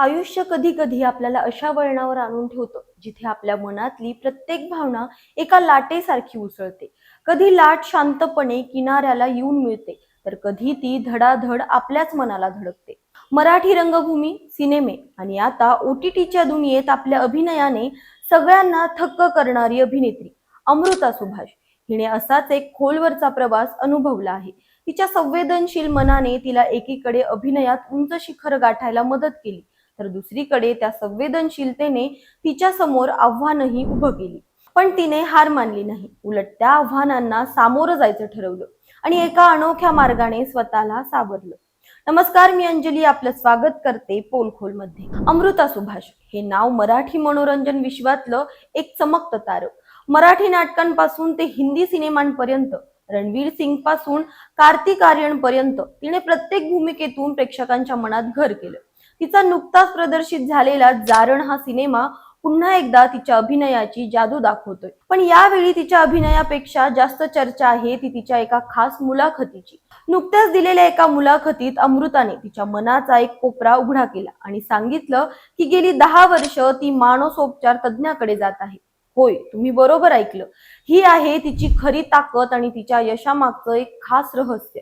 आयुष्य कधी कधी आपल्याला अशा वळणावर आणून ठेवतं जिथे आपल्या मनातली प्रत्येक भावना एका लाटेसारखी उसळते. कधी लाट शांतपणे किनाऱ्याला येऊन मिळते तर कधी ती धडाधड आपल्याच मनाला धडकते. मराठी रंगभूमी सिनेमे आणि आता ओ टी टीच्या दुनियेत आपल्या अभिनयाने सगळ्यांना थक्क करणारी अभिनेत्री अमृता सुभाष. हिने असाच एक खोलवरचा प्रवास अनुभवला आहे. तिच्या संवेदनशील मनाने तिला एकीकडे अभिनयात उंच शिखर गाठायला मदत केली. तर दुसरीकडे त्या संवेदनशीलतेने तिच्या समोर आव्हानही उभं केली. पण तिने हार मानली नाही. उलट त्या आव्हानांना सामोरं जायचं ठरवलं आणि एका अनोख्या मार्गाने स्वतःला सावरलं. नमस्कार मी अंजली. आपलं स्वागत करते पोलखोलमध्ये अमृता सुभाष. हे नाव मराठी मनोरंजन विश्वातलं एक चमकत तारक. मराठी नाटकांपासून ते हिंदी सिनेमांपर्यंत रणवीर सिंगपासून कार्तिक आर्यन पर्यंत तिने प्रत्येक भूमिकेतून प्रेक्षकांच्या मनात घर केलं. तिचा नुकताच प्रदर्शित झालेला जारण हा सिनेमा पुन्हा एकदा तिच्या अभिनयाची जादू दाखवतोय. पण यावेळी तिच्या अभिनयापेक्षा जास्त चर्चा आहे ती तिच्या एका खास मुलाखतीची. नुकत्याच दिलेल्या एका मुलाखतीत अमृताने तिच्या मनाचा एक कोपरा उघडा केला आणि सांगितलं की गेली दहा वर्ष ती मानसोपचार तज्ज्ञाकडे जात आहे. होय तुम्ही बरोबर ऐकलं. ही आहे तिची खरी ताकद आणि तिच्या यशामागचं एक खास रहस्य.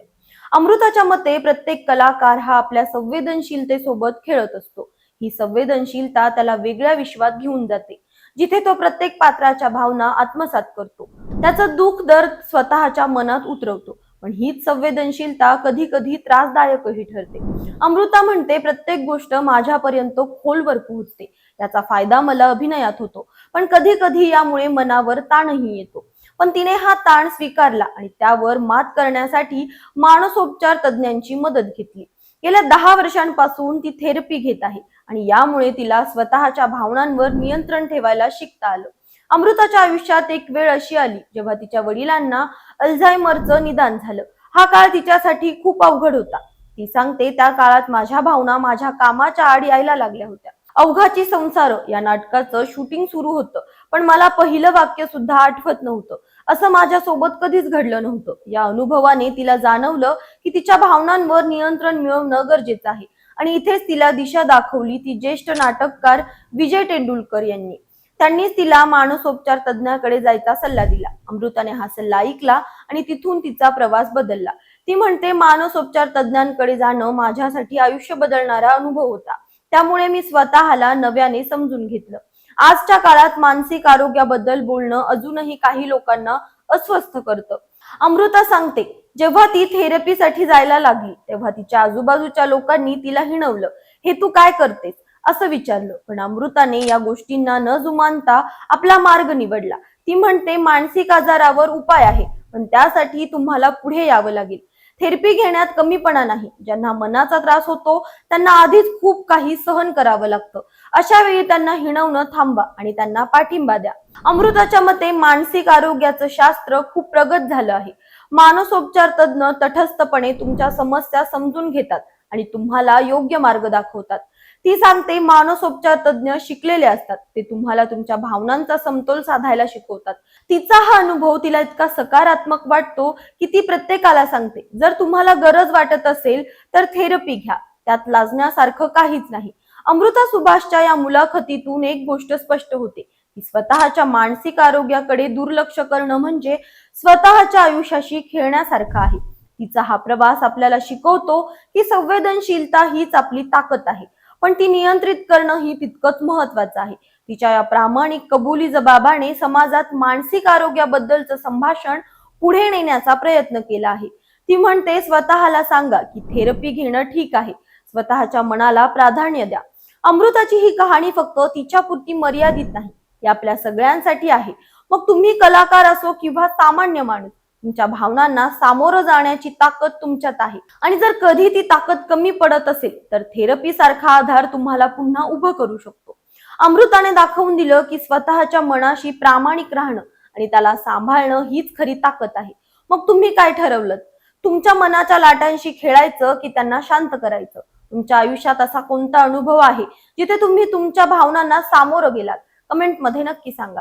अमृताच्या मते प्रत्येक कलाकार हा आपल्या संवेदनशीलतेसोबत खेळत असतो. ही संवेदनशीलता त्याला वेगळ्या विश्वात घेऊन जाते जिथे तो प्रत्येक पात्राच्या भावना आत्मसात करतो. त्याचं दुःख दर स्वतःच्या मनात उतरवतो पण हीच संवेदनशीलता कधी कधी त्रासदायकही ठरते. अमृता म्हणते प्रत्येक गोष्ट माझ्यापर्यंत खोलवर पोहोचते. याचा फायदा मला अभिनयात होतो पण कधी कधी यामुळे मनावर ताणही येतो. पण तिने हा ताण स्वीकारला आणि त्यावर मात करण्यासाठी मानसोपचार तज्ज्ञांची मदत घेतली. गेल्या दहा वर्षांपासून ती थेरपी घेत आहे आणि यामुळे तिला स्वतःच्या भावनांवर नियंत्रण ठेवायला शिकता आलं. अमृताच्या आयुष्यात एक वेळ अशी आली जेव्हा तिच्या वडिलांना अल्झायमरचं निदान झालं. हा काळ तिच्यासाठी खूप अवघड होता. ती सांगते त्या काळात माझ्या भावना माझ्या कामाच्या आड यायला लागल्या होत्या. अवघाची संसार. या नाटकाचं शूटिंग सुरू होतं. पण मला पहिलं वाक्य सुद्धा आठवत नव्हतं. असं माझ्यासोबत कधीच घडलं नव्हतं. या अनुभवाने तिला जाणवलं की तिच्या भावनांवर नियंत्रण मिळवणं गरजेचं आहे. आणि इथेच तिला दिशा दाखवली ती ज्येष्ठ नाटककार विजय तेंडुलकर यांनी. त्यांनीच तिला मानसोपचार तज्ज्ञाकडे जायचा सल्ला दिला. अमृताने हा सल्ला ऐकला आणि तिथून तिचा प्रवास बदलला. ती म्हणते मानसोपचार तज्ज्ञांकडे जाणं माझ्यासाठी आयुष्य बदलणारा अनुभव होता. त्यामुळे मी स्वतःला नव्याने समजून घेतलं. आजच्या काळात मानसिक आरोग्याबद्दल बोलणं अजूनही काही लोकांना अस्वस्थ करतं. अमृता सांगते जेव्हा ती थेरपीसाठी जायला लागली तेव्हा तिच्या आजूबाजूच्या लोकांनी तिला हिणवलं. हे तू काय करतेस? असं विचारलं. पण अमृताने या गोष्टींना न जुमानता आपला मार्ग निवडला. ती म्हणते मानसिक आजारावर उपाय आहे पण त्यासाठी तुम्हाला पुढे यावं लागेल. थेरपी घेण्यात कमीपणा नाही. ज्यांना मनाचा त्रास होतो त्यांना आधीच खूप काही सहन करावं लागतं. अशा वेळी त्यांना हिणवणं थांबा आणि त्यांना पाठिंबा द्या. अमृताच्या मते मानसिक आरोग्याचं शास्त्र खूप प्रगत झालं आहे. मानसोपचार तज्ज्ञ तटस्थपणे तुमच्या समस्या समजून घेतात आणि तुम्हाला योग्य मार्ग दाखवतात. ती सांगते मानसोपचार तज्ज्ञ शिकलेले असतात. ते तुम्हाला तुमच्या भावनांचा समतोल साधायला शिकवतात. तिचा हा अनुभव तिला इतका सकारात्मक वाटतो की ती प्रत्येकाला सांगते. जर तुम्हाला गरज वाटत असेल तर थेरपी घ्या. त्यात लाजण्यासारखं काहीच नाही. अमृता सुभाषच्या या मुलाखतीतून एक गोष्ट स्पष्ट होते. की स्वतःच्या मानसिक आरोग्याकडे दुर्लक्ष करणं म्हणजे स्वतःच्या आयुष्याशी खेळण्यासारखं आहे. तिचा हा प्रवास आपल्याला शिकवतो की संवेदनशीलता हीच आपली ताकद आहे. पण ती नियंत्रित करणं ही तितकंच महत्वाचं आहे. तिच्या या प्रामाणिक कबुली जबाबाने समाजात मानसिक आरोग्याबद्दलचं संभाषण पुढे नेण्याचा प्रयत्न केला आहे. ती म्हणते स्वतःला सांगा की थेरपी घेणं ठीक आहे. स्वतःच्या मनाला प्राधान्य द्या. अमृताची ही कहाणी फक्त तिच्यापुरती मर्यादित नाही. ही आपल्या सगळ्यांसाठी आहे. मग तुम्ही कलाकार असो किंवा सामान्य माणूस तुमच्या भावनांना सामोरं जाण्याची ताकद तुमच्यात आहे. आणि जर कधी ती ताकद कमी पडत असेल तर थेरपी सारखा आधार तुम्हाला पुन्हा उभं करू शकतो. अमृताने दाखवून दिलं की स्वतःच्या मनाशी प्रामाणिक राहणं आणि त्याला सांभाळणं हीच खरी ताकद आहे. मग तुम्ही काय ठरवलं तुमच्या मनाच्या लाटांशी खेळायचं की त्यांना शांत करायचं? तुमच्या आयुष्यात असा कोणता अनुभव आहे जिथे तुम्ही तुमच्या भावनांना सामोरं गेलात? कमेंटमध्ये नक्की सांगा.